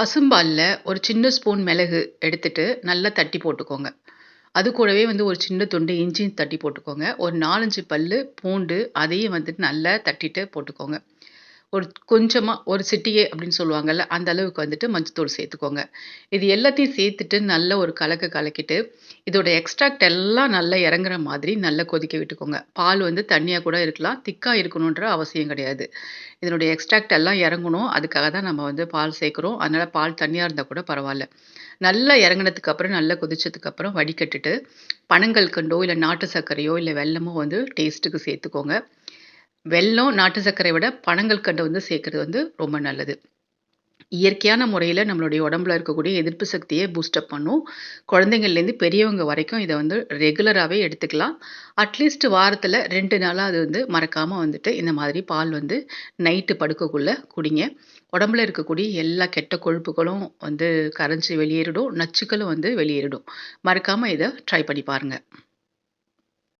பசும்பாலில் ஒரு சின்ன ஸ்பூன் மிளகு எடுத்துட்டு நல்லா தட்டி போட்டுக்கோங்க. அது கூடவே வந்து ஒரு சின்ன துண்டு இஞ்சியும் தட்டி போட்டுக்கோங்க. ஒரு நாலஞ்சு பல் பூண்டு அதையும் வந்துட்டு நல்லா தட்டிட்டு போட்டுக்கோங்க. ஒரு கொஞ்சமாக ஒரு சிட்டிகை அப்படின்னு சொல்லுவாங்கல்ல, அந்த அளவுக்கு வந்துட்டு மஞ்சத்தூள் சேர்த்துக்கோங்க. இது எல்லாத்தையும் சேர்த்துட்டு நல்ல ஒரு கலக்கு கலக்கிட்டு, இதோட எக்ஸ்ட்ராக்ட் எல்லாம் நல்லா இறங்குற மாதிரி நல்லா கொதிக்க விட்டுக்கோங்க. பால் வந்து தண்ணியாக கூட இருக்கலாம். திக்காக இருக்கணுன்ற அவசியம் கிடையாது. இதனுடைய எக்ஸ்ட்ராக்ட் எல்லாம் இறங்கணும். அதுக்காக தான் நம்ம வந்து பால் சேர்க்குறோம் அதனால பால் தண்ணியாக இருந்தால் கூட பரவாயில்ல நல்லா இறங்குனதுக்கு அப்புறம், நல்லா கொதிச்சதுக்கப்புறம் வடிகட்டுட்டு வடிகட்டிட்டு, பனங்கல்கண்டோ, இல்லை நாட்டு சர்க்கரையோ, இல்லை வெல்லமோ வந்து டேஸ்ட்டுக்கு சேர்த்துக்கோங்க. வெல்லம், நாட்டு சர்க்கரைய விட பனங்கல்கண்டு வந்து சேர்க்குறது வந்து ரொம்ப நல்லது. இயற்கையான முறையில் நம்மளுடைய உடம்புல இருக்கக்கூடிய எதிர்ப்பு சக்தியை பூஸ்ட் அப் பண்ணும். குழந்தைங்கள்லேருந்து பெரியவங்க வரைக்கும் இதை வந்து ரெகுலராகவே எடுத்துக்கலாம். அட்லீஸ்ட் வாரத்துல 2 நாளாவது வந்து மறக்காமல் வந்துட்டு இந்த மாதிரி பால் வந்து நைட்டு படுக்கக்குள்ளே குடிங்க. உடம்புல இருக்கக்கூடிய எல்லா கெட்ட கொழுப்புகளும் வந்து கரைஞ்சி வெளியேறிடும். நச்சுக்களும் வந்து வெளியேறிடும். மறக்காமல் இதை ட்ரை பண்ணி பாருங்கள்